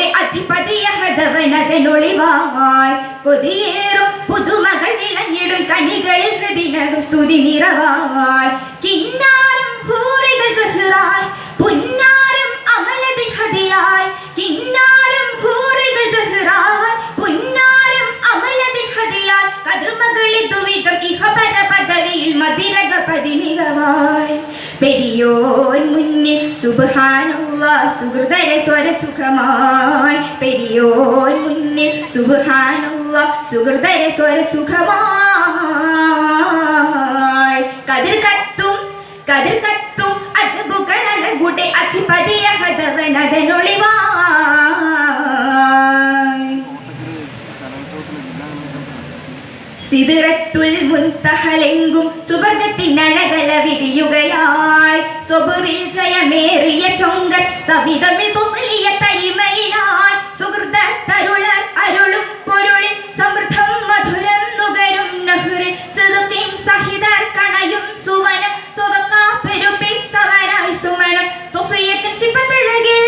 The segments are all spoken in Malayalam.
അഴകുടെ അധിപതിയഹതവനതനൊളിവായി കൊതിയേറും പുതുമകൾ വിളഞ്ഞിടും കണികളിൽ ഹൃദിനകം സ്തുതി നിറവായി. കിന്നാരം ഹൂറികൾ സഹറായി. പുന്നാരം അമലതിൻ ഹതിയായി കിന്നാരം ഹൂറികൾ സഹറായി. പുന്നാരം അമലതിൻ ഹതിയായി കതിർമകളിൽ ദുവിധം ഇഹപര പദവിയിൽ മതിരക പതിമികവായി പെരിയോൻ മുന്നിൽ സുബ്ഹാനല്ല സുഹൃതര സ്വരസുഖമായി. പെരിയോൻ മുന്നിൽ സുബ്ഹാനല്ല സുഹൃതര സ്വരസുഖമായി. കതിർ കത്തും കതിർ കത്തും അജബുകൾ അഴകുടെ അധിപതിയ ഹതവനതനൊളിവായി സിദിറത്തുൽ മുൻതഹലെങ്കും സുവർഗത്തിനഴകല വിരിയുകയായി. സ്വബുറിൽ ജയമേറിയ ചൊങ്കൻ സവിതമിൽ തുസലിയ തരിമയിലായി. സുഹൃത അരുളും പൊരുളിൽ സമൃദ്ധം മധുരം നുകരും നഹ്റിൽ സിദുക്കിൻ സഹിതർ കണയും സുവനം. സ്വതക്കാ പെരുപ്പിത്തവരായി സുമനം. സുഫിയത്തിൻ സിഫത്തഴകിൽ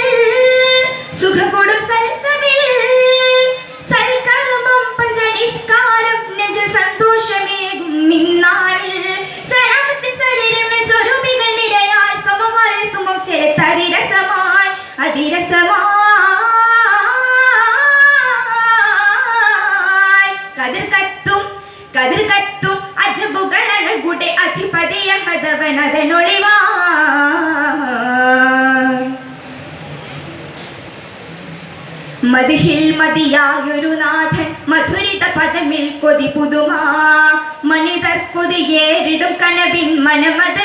സുഖകൊടും സൽസമിൽ അതിരസമായി കതിർ കത്തും കതിർ കത്തും അജബുകൾ അഴകുടെ അധിപതിയ ഹതവൻ അതനൊളിവാ മതിഹിൽ മതിയായൊരു നാഥൻ മധുരിത പദമിൽ കൊതി പുതുമാ. മനിതർ കൊതിയേറിടും കനവിൻ മനമത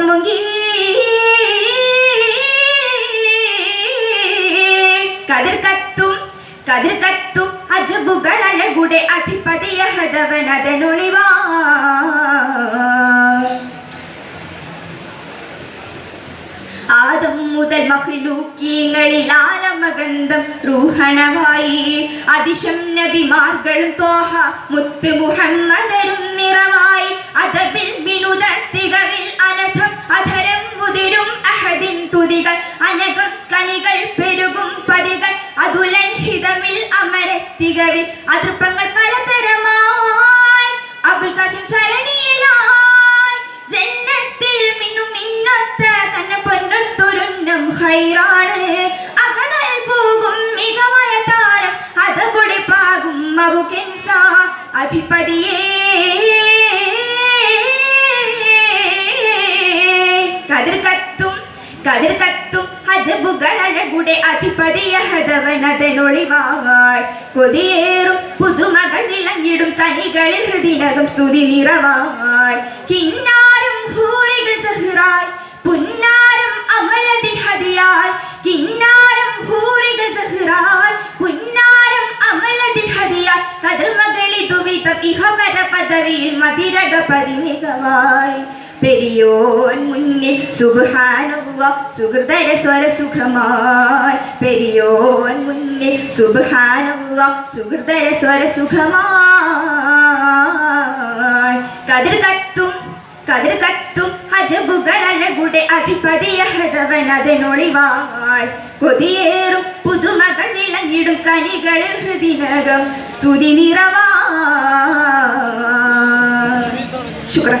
പുതുക്കം മുങ്ങി. കതിർ കത്തും കതിർ കത്തും അജബുകൾ അഴകുടെ അധിപതിയ ഹതവൻ അതനൊളിവാ. ആദം മുതൽ മഹ്ലൂക്കീങ്ങളിൽ ആലമഗന്ധം റൂഹണമായി അതിശം നബിമാർകളും തോഹ മുത്ത് മുഹമ്മദരും നിറവായി. അമരത്തികവിൽ അതൃപ്പങ്ങൾ പലതരമായി. അബുൽ കാസിം സരണിയിലായി ജന്നത്തിൽ മിന്നും മിന്നത്ത കന്ന പൊന്നൊത്തുരുന്നം ഹൈറാണ്. അകതൽ പോകും മികവായ താരം അതപൊടി പാകും അധിപതിയേ. കതിർ കത്തും കതിർ കത്തും ഹജബുകൾ അഴകുടെ അധിപതിയ ഹതവനതനൊളിവായി കൊതിയേറും പുതുമകൾ വിളഞ്ഞിടും കണികളിൽ ഹൃദിനകം സ്തുതി നിറവായി കിന്നാരം ഹൂറികൾ സഹ്റായ്. പുന്നാരം അമലതിൻ ഹതിയായ്. കിന്നാരം ഹൂറികൾ സഹ്റായ്. പുന്നാരം അമലതിൻ ഹതിയായ്. കതിർമകളി ദുവിധം ഇഹപര പദവിയിൽ മതിരക പരിമികവായി പെരിയോൻ കൊതിയേറും പുതുമകൾ വിളഞ്ഞിടും കനികൾ ഹൃദിനകം സ്തുതി നിറവാ ശുക്രൻ